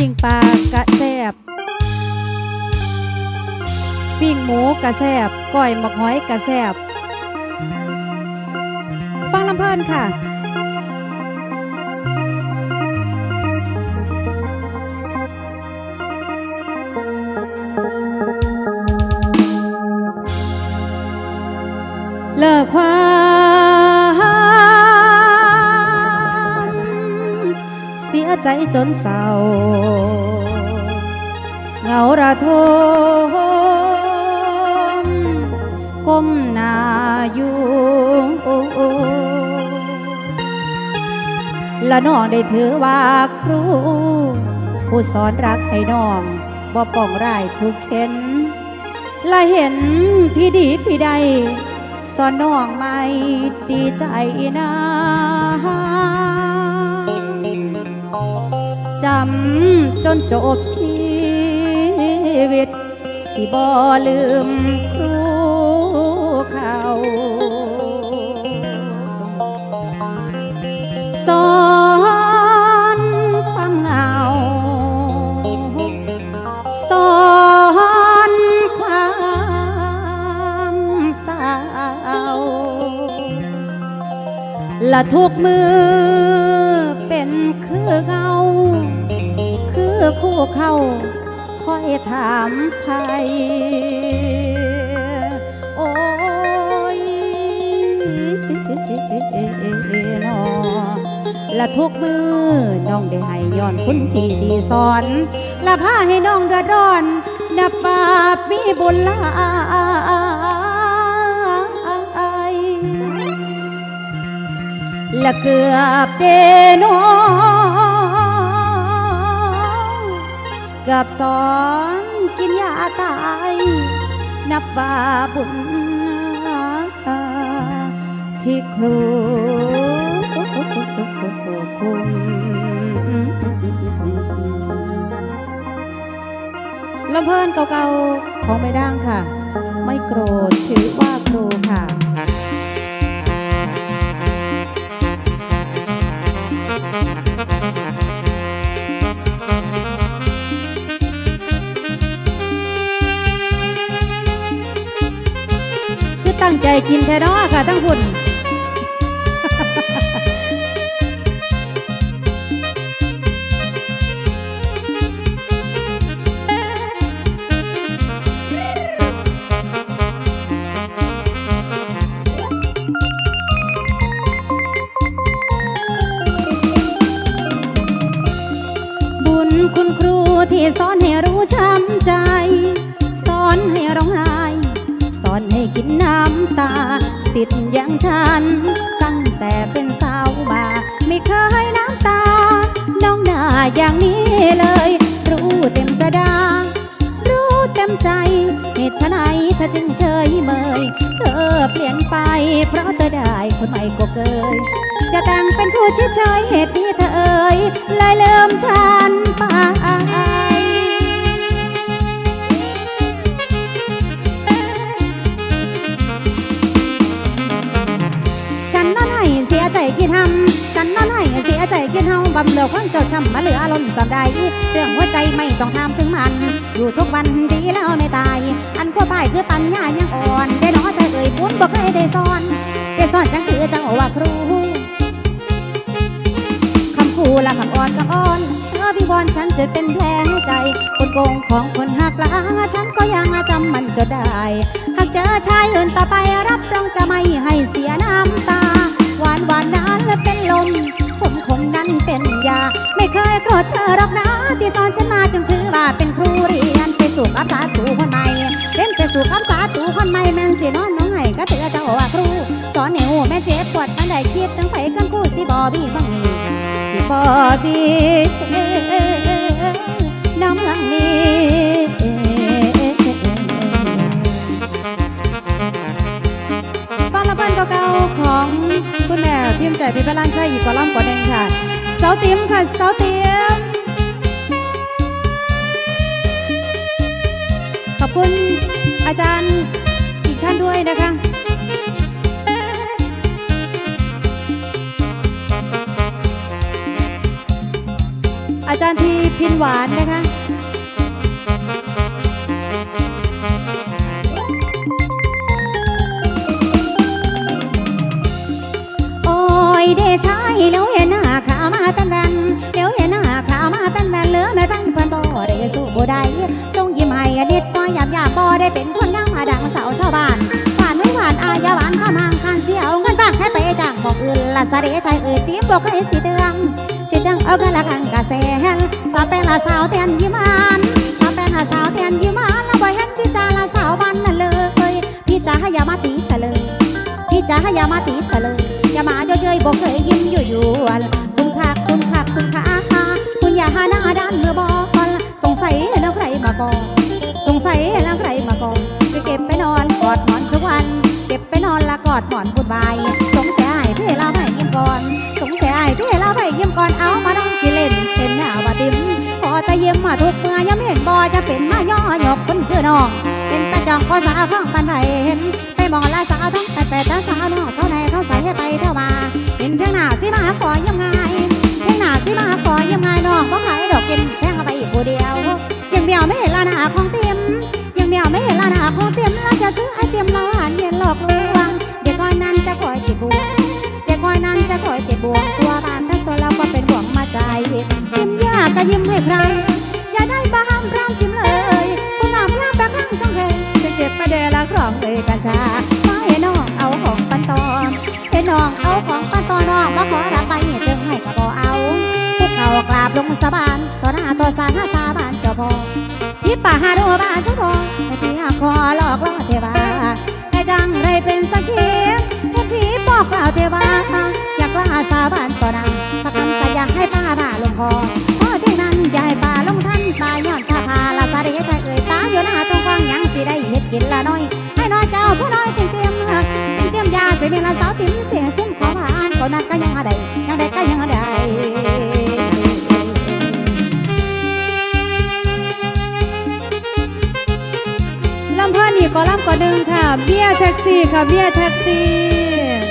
ปิ้งปลากะแซบปิ้งหมูกะแซบก้อยหมกหอยกะแซบฟังลำเพลินค่ะเลิกความ ใจจนเศร้าเหงาระทมก้มหน้าอยู่และน้องได้ถือว่าครู ผู้สอนรักให้น้องบ่ป้องร้ายทุกเข็นและเห็นพี่ดีพี่ใดสอนน้องไม่ดีใจนะ จำจนจบชีวิต สิบ่ลืมครูเขาสอนความเหงาสอนความเศร้าและทุกมือเป็นค คือคู่เข้าคอยถามไทยโอ้ยนอละทุกมือน้องได้ให้ย้อนคุณพี่ดีสอนละพาให้น้องเดือดร้อนนับบาปมีบุญหลายและเกือบเดนอง เกือบสอนกินยาตาย นับว่าบุญที่ครูคุณลำเพลินเก่าๆของไม่ดังค่ะ ไม่โกรธถือว่าครูค่ะ กินแท้เนาะค่ะทั้งคุณบุญคุณครูที่สอน อนให้กินน้ำตา สิทธิ์อย่างฉัน ตั้งแต่เป็นสาวมาไม่เคยน้ำตา น้องหน้าอย่างนี้เลย รู้เต็มกระดารู้เต็มใจเหตุไฉนเธอจึงเฉยเมย เธอเปลี่ยนไป เพราะเธอได้คนใหม่ก็เกย จะแต่งเป็นคู่เฉยเหตุนี้เธอเอ่ยเลยเริ่มฉันไป ทำฉันนั่นให้เสียใจกี่เฮาบำเหลือความเจ้าช้ำมาเหลือล้นสำใดเรื่องหัวใจไม่ต้องทำถึงมัน อยู่ทุกวันดีแล้วไม่ตาย อันขั้วพายคือปัญญายังอ่อน ได้น้อใจเอ่ยปุ้นบอกให้ได้สอนได้สอนจังคือจ้าว่าครูคำคูและคำอ่อนคำอ่อนเธอวิวอนฉันจะเป็นแผลใจคนโกงของคนหักหลาฉันก็ยังจำมันจะได้หากเจอชายอื่นต่อไปรับรองจะไม่ให้เสียน้ำตาานหวานนั้นและเป็นลม ผมขมนั้นเป็นยา ไม่เคยโกรธเธอหรอกนะ ที่สอนฉันมาจนถือว่าเป็นครูเรียนไปสู่กับสาตูคนใหม่เล่นไปสู่กับสาตูคนใหม่แม่นสินอนน้องไห้ก็เถือเจ้าว่าครู สอนให้หูแม่เจ็บปวดมันได้คิดตั้งไปกันคู่สิบอบีบ้างนี่สิบอบี แม่พิมพ์ใจพิพลังชัยอีกกอล่ำกว่าแดงค่ะเสาตียมค่ะเสาตียมขอบคุณอาจารย์อีกท่านด้วยนะคะออาจารย์ทีพินหวานนะคะ เดี๋ยวเห็นหน้าขามาเป็นแบนเดี๋ยวเห็นหน้าขามาเป็นแบนเหลือไม่เป็นเพื่อนบ่ได้สู้บ่ได้ทรงยิ้มให้อดิตก็หยาบหยาบบ่ได้เป็นคนงามดังสาวชาวบ้านหวานไม่หวานอายาหวานข้ามางคานเสียวเงินบ้างให้ไปจ้างบอกอื่นละสะเดใจเอ่ยตีบอกให้สิเตืองสิเตืองเอากันละกันกะแสนสาวเป็นละสาวแทนยิ้มมันสาวเป็นละสาวแทนยิ้มมันแล้วบ่เห็นพี่จ้าละสาวบ้านนั่นเลยพี่จ๋าอย่ามาตีกันเลยพี่จ๋าอย่ามาตีเธอเลย ยบอกเคยยิ้มอยู่ยวนคุณค่าคุณค่าคุณค่าคุณอย่าหาหน้าด้านเมื่อบอกสงสัยแล้วใครมาก่อนสงสัยแล้วใครมาก่อนไปเก็บไปนอนกอดหมอนทุกวัน เก็บไปนอนละกอดหมอนพูดบายสงสัยพี่เราให้ยิ้มก่อน สงสัยพี่เราให้ยิ้มก่อนเอามาน้องกินเล่นเห็นหน้าว่าติมพอแต่ยิ้มมาทุกเมื่อยังไม่เห็นบอจะเป็นมาย่อหยอกคนคือน้อนอง ภาษาข้องปันไทเห็น ไปมองละสาวทั้งแต่แต่ตาสาวนอกเท่าไหนเท่าใส่ให้ไปเท่ามา เห็นเพียงหน้าสิมาขอยังไงเพียงหน้าสิมาขอยังไงน้องก็ขายดอกกินแพงเอาไปอีกผู้เดียวยังเดียวไม่เห็นละหน้าของเต็มยังเดียวไม่เห็นละหน้าของเต็มแล้วจะซื้อไอเต็มเราหานเย็นหลอกลวงเด็กก้อยนั้นจะคอยจิตบวงเด็กก้อยนั้นจะคอยจิตบวงตัวบ้านทั้งโซนเราก็เป็นห่วงมาใจยิ้มยากก็ยิ้มให้ใครอย่าได้บ้ามพร่ำยิ้ม ก็บไปเดละครองเลยกัญชาไม่ให้น้องเอาของปันตอนให้น้องเอาของปันตอนน้องมาขอรับไปจึงให้กระบอเอาพวกเขากราบลงสาบานต่อหน้าต่อสาหาสาบานเจ้าพ่อพี่ป่าหาดูบ้านสุทองให้พี่หาคอหลอกล่อเทวาให้จังไรเป็นสักขีให้พี่บอกกล่าวเทวาอยากล่าสาบานต่อหน้าพระคำสัญญาให้ป้าบ่าลงคอ สิได้เฮ็ดกินละน้อยให้น้อยเจ้าผู้น้อยเต็มเต็มเต็มเต็มยาสิมีละสาวติ๋มเสียซุ้มขอผ่านก็นั้นก็ยังได้ยังได้ก็ยังได้ลำเพื่อนี่ก็ลำก็หนึ่งค่ะ เบี้ยแท็กซี่ค่ะเบี้ยแท็กซี่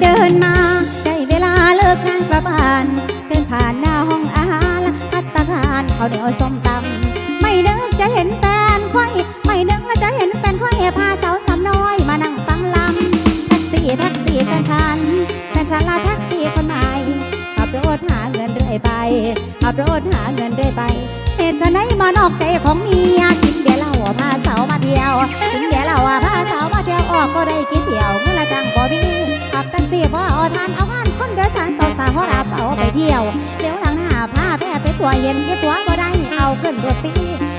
เดินมาได้เวลาเลิกงานกลับบ้านเดินผ่านหน้าห้องอาหารพัตตาคารเขาเหนียวส้มตำไม่นึกจะเห็นแฟนค่อยไม่นึกจะเห็นแฟนค่อยพาสาวสำน้อยมานั่งฟังลำแท็กซี่แท็กซี่แฟนฉันแฟนฉันลาแท็กซี่คนใหม่ขับรถหาเงินเรื่อยไปขับรถหาเงินเรื่อยไปเหตุจะไหนมานอกใจของเมียกินเบียร์เหล้าพาสาวมาเที่ยวกินเบียร์เหล้าพาสาวมาเที่ยวออกก็ได้กินเที่ยวเมื่อละจังบ่มี ขับแท็กซี่พอเอาทานเอางานคนเดินสารต่อสาวเขารับเอาไปเที่ยวเดี๋ยวหลังหน้าพาแพ้ไปตัวเย็นยี่ตัวก็ได้เอาขึ้นรถปี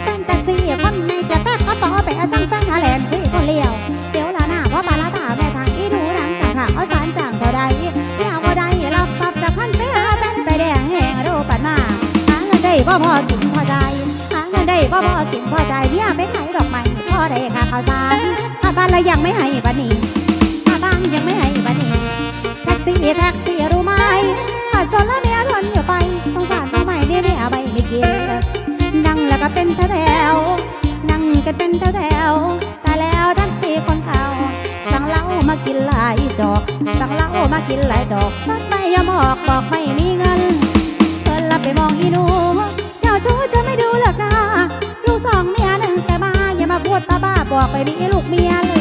เป็นแท็กซี่คนในจะแป๊กกระเป๋าไปเอาสั่งแฟนหาแลนด์ซี่คนเลี้ยวเดี๋ยวหลังหน้าพอบาลาตาแม่ทางอีดูดังจากหาเอาสารจ่างก็ได้เที่ยวก็ได้รับทรัพย์จากพันไปหาแฟนไปแดงแหงโรปันมาหาเงินได้บ่พอกินพอใจหาเงินได้บ่พอกินพอใจเนี่ยไม่ขายดอกไม้พอได้ค่าข้าวสารค่าบ้านละยังไม่ให้บันนี้ค่าบ้านยังไม่ให้บัน นี้แท็กซี่แท็กซี่รู้ไหมถ้าสนแล้วเมียทนอยู่ไปสงสารทำไมเนี่ยไม่เอาไปไม่กินนั่งแล้วก็เป็นแถวนั่งกันเป็นแถวแต่แล้วแท็กซี่คนเก่าสั่งเหล้ามากินหลายจอกสั่งเหล้ามากินหลายดอกไม่ยอมออกบอกไม่มีเงินเพิ่นลับไปมองอีนูเจ้าชู้จะไม่ดูหรอกนะลูกสองเมียหนึ่งแต่มาอย่ามาพูดบ้าบ้าๆบอกไปมีลูกเมียเลือ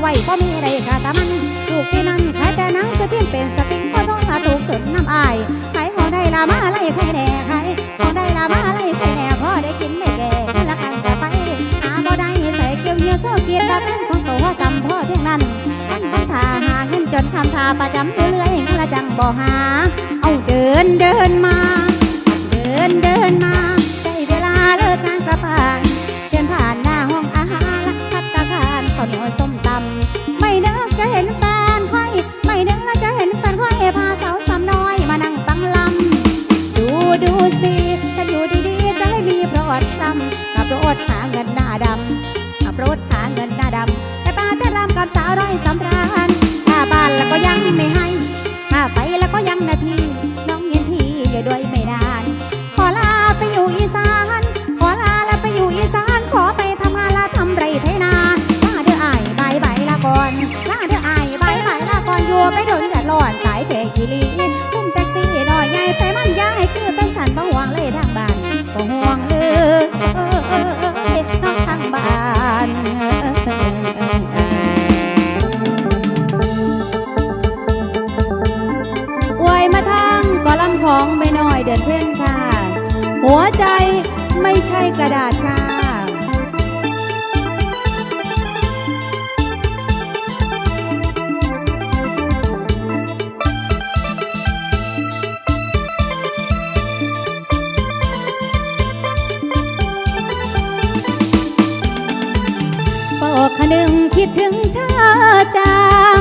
ไว้ก็มีอะไรกะตามันลูกที่นั่นขายแต่นังสะเพียนเป็นสติก็ต้องมาถูกสุดน้ำอายขายของได้ละมาอะไรใครแน่ขายของได้ละมาอะไรใครแน่พอได้กินไม่แก่นั่นละกันแต่ไปหาบ่ได้ใส่เกี่ยวเหี่ยวโซ่เกียร์แบบนั้นของตัวซ้ำพ่อเพียงนั้นท่านพันธาหาเงินจนคำทาประจำอยู่เรื่อยงั้นละจังบ่หา เอาเดินเดินมา เดินเดินมาได้เวลาเลิกงานกลับบ้าน ส้มตำไม่นึกจะเห็นแฟนค่อยไม่นึกว่าจะเห็นแฟนค่อยพาสาวสำน้อยมานั่งตั้งลำดูดูสิฉันอยู่ดีๆจะให้มีโปรดลำกับโปรดหาเงินหน้าดำกับโปรดหาเงินหน้าดำแต่ปาแต่รำกับสาวร้อยสำรา นจะร้อนสายเทกีรี ปอกขนึงคิดถึงเธอจัง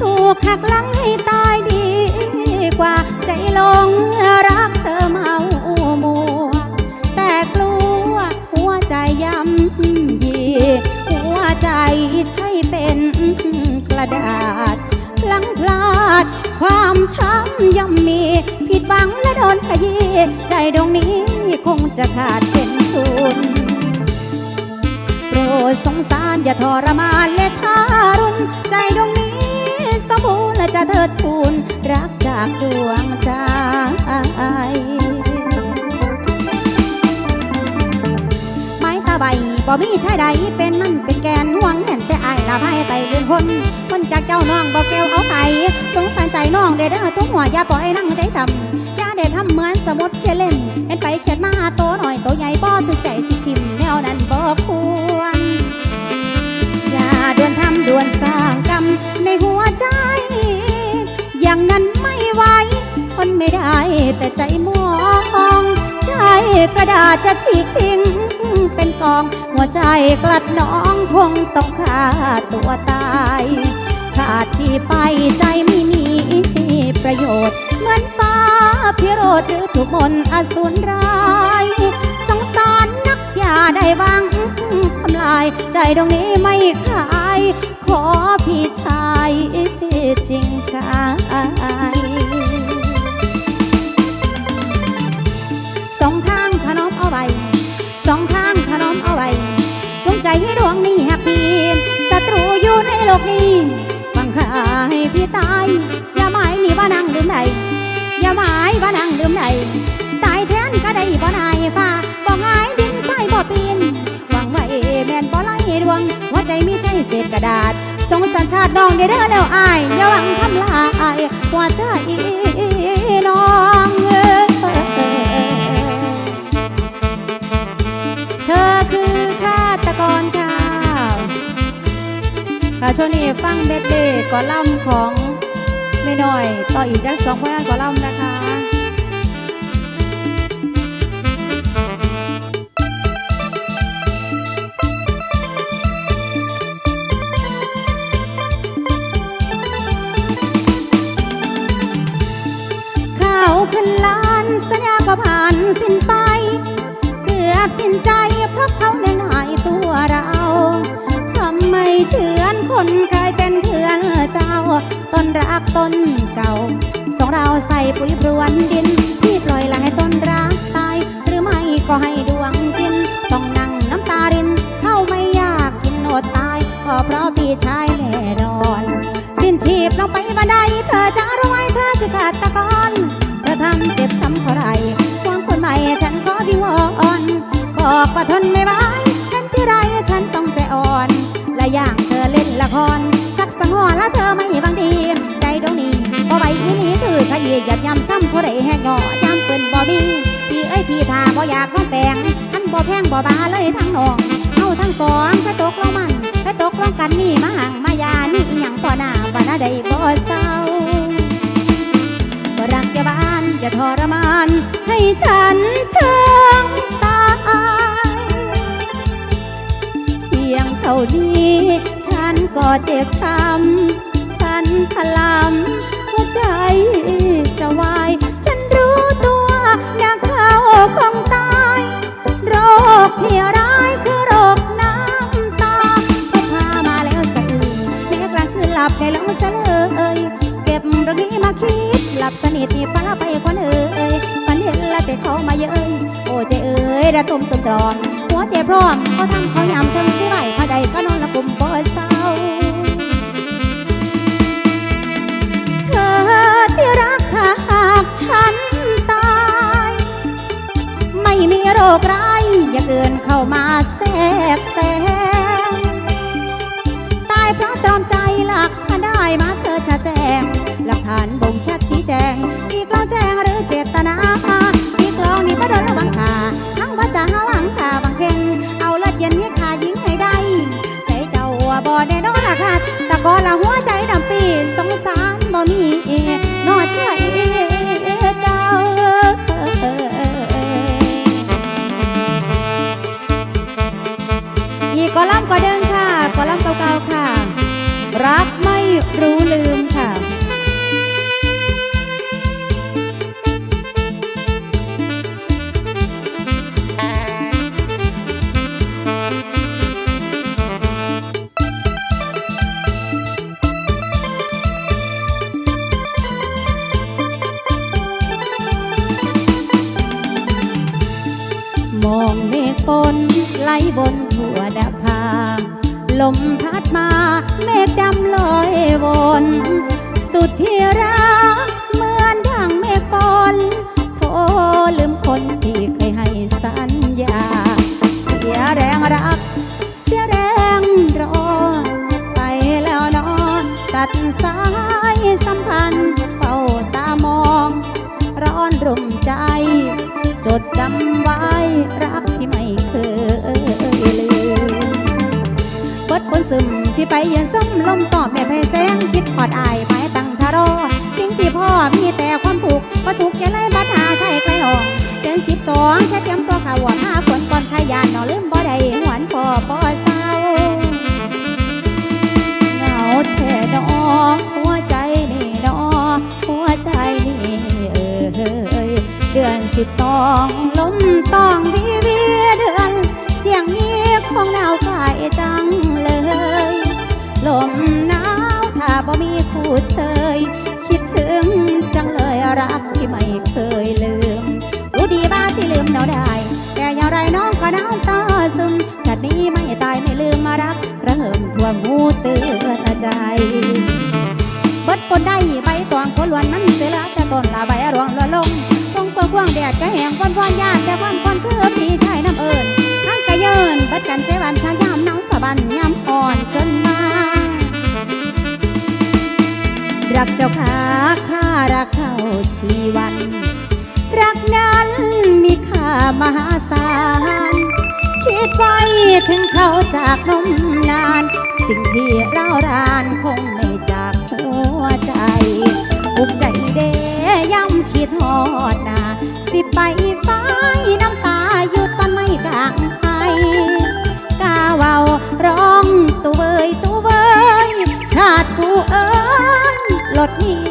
ถูกหักหลังให้ตายดีกว่า ใจลงรักเธอเมามัว แต่กลัวหัวใจย่ำยีหัวใจใช่เป็นกระดาษพลังพลาด ความช้ำย่ำมี ผิดหวังและโดนขยี้ใจดวงนี้คงจะขาดเป็นศูนย์ รดสงสารอย่าทรมานและทารุณใจดวงนี้สมบูรณ์และจะเทิดทูนรักจากดวงใจไม้ตาใบบ่มีชายใดเป็นมันเป็นแกนห่วงแห่นแต่อายละให้ไตเลื่อนคนคนจากเจ้าน้องบ่แก้วเอาไปสงสารใจน้องเด้อเด้อทุกหัวอย่าปล่อยนั่งใจจำอย่าได้ทำเหมือนสมุดเขียนเล่นเห็นไปเขียนมาโตหน่อยโตใหญ่บ่ถึงใจชิทิมแนวนั้นบ่คว ด่วนสร้างกรรมในหัวใจ อย่างนั้นไม่ไหวทนไม่ได้แต่ใจมองใช้กระดาษจะฉีกทิ้งเป็นกอง หัวใจกลัดน้องคงต้องฆ่าตัวตายขาดที่ไปใจไม่มีประโยชน์ เหมือนฟ้าพิโรธหรือถูกมนอสูรร้ายสงสารนักอย่าได้วังทำลาย ใจตรงนี้ไม่ขาย อพี่ชายจริงใจสองทางถนอมเอาไว้ สองทางถนอมเอาไว้ดวงใจให้ดวงนี้หักพี่ศัตรูอยู่ในโลกนี้ เศษกระดาษ สงสารชาติน้องเด้อดแล้วอายอย่าหวังทำลายหัวใจน้องเอ้ยเธอคือฆาตกรค่ะค่ะช่วงนี้ฟังเบ็ดเดย์ก่อล่ำของไม่น้อย ต่ออีกได้สองพยานก่อล่ำนะคะ ต้นรักต้นเก่า สองเราใส่ปุ๋ยพรวนดิน ที่ปล่อยละให้ต้นรักตาย หรือไม่ก็ให้ดวงกิน ต้องนั่งน้ำตาริน เข้าไม่อยากกินอดตาย ก็เพราะพี่ชายแน่นอน สิ้นชีพลงไปบันไดเธอจะรว้เธอคือฆาตกรเธอทำเจ็บช้ำเท่าไรหวังคนใหม่ฉันขอวิวอนบอกว่าทนไม่ไหวเห็นที่ไรฉันต้องใจอ่อน และอย่างเธอเล่นละคร ชักสังหรณ์และเธอไม่บางดี ใจดวงนี้บ่ไหวอีนี้ถือขยี้หยัดยำซ้ำเท่าไรแหกงอยำเปิ้นบ่มีพี่เอ้ยพี่ทาบ่อยากนอนแปลงทันบ่แพงบ่บาเลยทั้งน้องเฮาทั้งสองถ้าตกลงมันถ้าตกลงกันนี่มาห่างมายานี่อหยังพอหน้าว่าหน้าใดบ่เศร้าก็รักอย่าบ้านจะทรมาน ให้ฉันถึงตายเพียงเท่านี้ ฉันก็เจ็บช้ำ ถลำหัวใจจะวาย ฉันรู้ตัวอยากเข้าคงตาย โรคที่ร้ายคือโรคน้ำตาก็พามาแล้วสะอืดบในลงเสลยเก็บเรื่องนี้มาคิด หลับสนิทนี่ฟ้าไปคนเอ่ยฝันเห็นละแต่เขามาเย้ยโอ้ใจเอ่ยระตุ่มตุ่มตรอมหัวใจพร้อมเขาทำเขายำเทิงสิไหว ไหลบนทั่วดาภาลมพัดมาเมฆดำลอยวน สุดที่รักเหมือนดังเมฆฝนโทลืมคนที่เคยให้สัญญา เสียแรงรัก เสียแรงรอ ไปแล้วนอนตัดสายสัมพันธ์เฝ้าตามอง ร้อนรุ่มใจ จดจำ ที่ไปยืนซ้ำลมตอบแม่เพแสงคิดออดอายไปตั้งทารอสิ่งที่พ่อมีแต่ความผูกก็สุขแก่ไรบัดหาใช่ไกลหองเดือนสิบสองแค่เตรียมตัวข่าวหัวห้าฝนก่อนขยานนอลืมบ่ได้หวนพ่อพ่อเศร้าเหงาแท่ดอหัวใจนี่ดอหัวใจนี่เอ้ยเดือนสิบสองลมต้องวีวีเดือนเสียงนี้ของหนาวกายจัง ลมหนาวถ้าบ่มีคู่เชยคิดถึงจังเลยรักที่ไม่เคยลืมรู้ดีบ้าที่ลืมเราได้ แต่อย่างไรน้องก็น้ำตาซึมชาตินี้ไม่ตายไม่ลืมมารักกระเหิมทั่วหูเตือนใจเบิดคนได้ใบตองคนล้วนนั้นเสียละแต่ต้นละใบรวงละลงตรงเปลือกว่างแดดก็แห้งวันวันยากแต่ควันควันคือพี่ชายน้ำเอิญทั้งกระเยินเบิดกันใจวันทางยามหนาวสะบันยามอ่อนจนมา รักเจ้าขาข้ารักเข้าชีวัน รักนั้นมีค่ามหาศาล คิดไว้ถึงเขาจากนมนาน สิ่งที่เรารานคงไม่จากหัวใจอุกใจเดย้ำคิดหอดนาสิไปฟ้า ญ